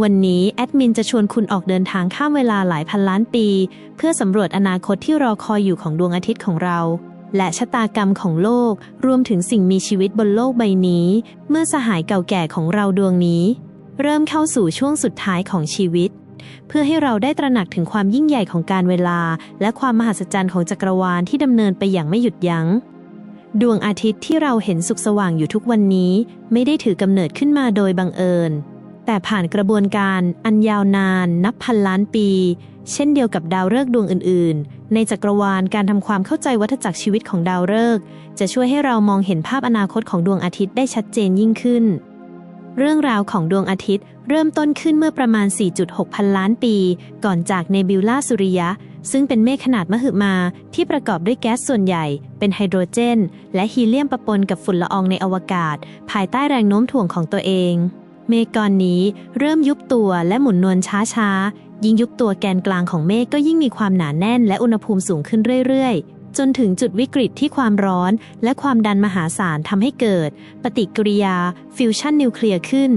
วันนี้แอดมินจะชวนคุณออกเดินทางข้ามเวลาหลายพันล้านปี เพื่อสำรวจอนาคตที่รอคอยอยู่ของดวงอาทิตย์ของเรา และชะตากรรมของโลก รวมถึงสิ่งมีชีวิตบนโลกใบนี้ เมื่อสหายเก่าแก่ของเราดวงนี้ เริ่มเข้าสู่ช่วงสุดท้ายของชีวิต เพื่อให้เราได้ตระหนักถึงความยิ่งใหญ่ของการเวลา และความมหัศจรรย์ของจักรวาลที่ดำเนินไปอย่างไม่หยุดยัง้งดวงอาทิตย์ที่เราเห็นสุกสว่างอยู่ทุกวันนี้ ไม่ได้ถือกำเนิดขึ้นมาโดยบังเอิญ แต่ผ่านกระบวนการอันยาวนานนับพันล้านปี เช่นเดียวกับดาวฤกษ์ดวงอื่น ๆ ในจักรวาลการทำความเข้าใจวัฏจักรชีวิตของดาวฤกษ์จะช่วยให้เรามองเห็นภาพอนาคตของดวงอาทิตย์ได้ชัดเจนยิ่งขึ้น เรื่องราวของดวงอาทิตย์เริ่มต้นขึ้นเมื่อประมาณ 4.6 พันล้านปี ก่อนจากเนบิวลาสุริยะ ซึ่งเป็นเมฆขนาดมหึมาที่ประกอบด้วยแก๊สส่วนใหญ่ เป็นไฮโดรเจน และฮีเลียมปะปนกับฝุ่นละอองในอวกาศ ภายใต้แรงโน้มถ่วงของตัวเอง เมฆก้อนนี้เริ่มยุบตัวและหมุนนวลช้าๆ ยิ่งยุบตัวแกนกลางของเมฆก็ยิ่งมีความหนาแน่นและอุณหภูมิสูงขึ้นเรื่อยๆ จนถึงจุดวิกฤตที่ความร้อน และความดันมหาศาลทำให้เกิด ปฏิกิริยา ฟิวชั่นนิวเคลียร์ขึ้น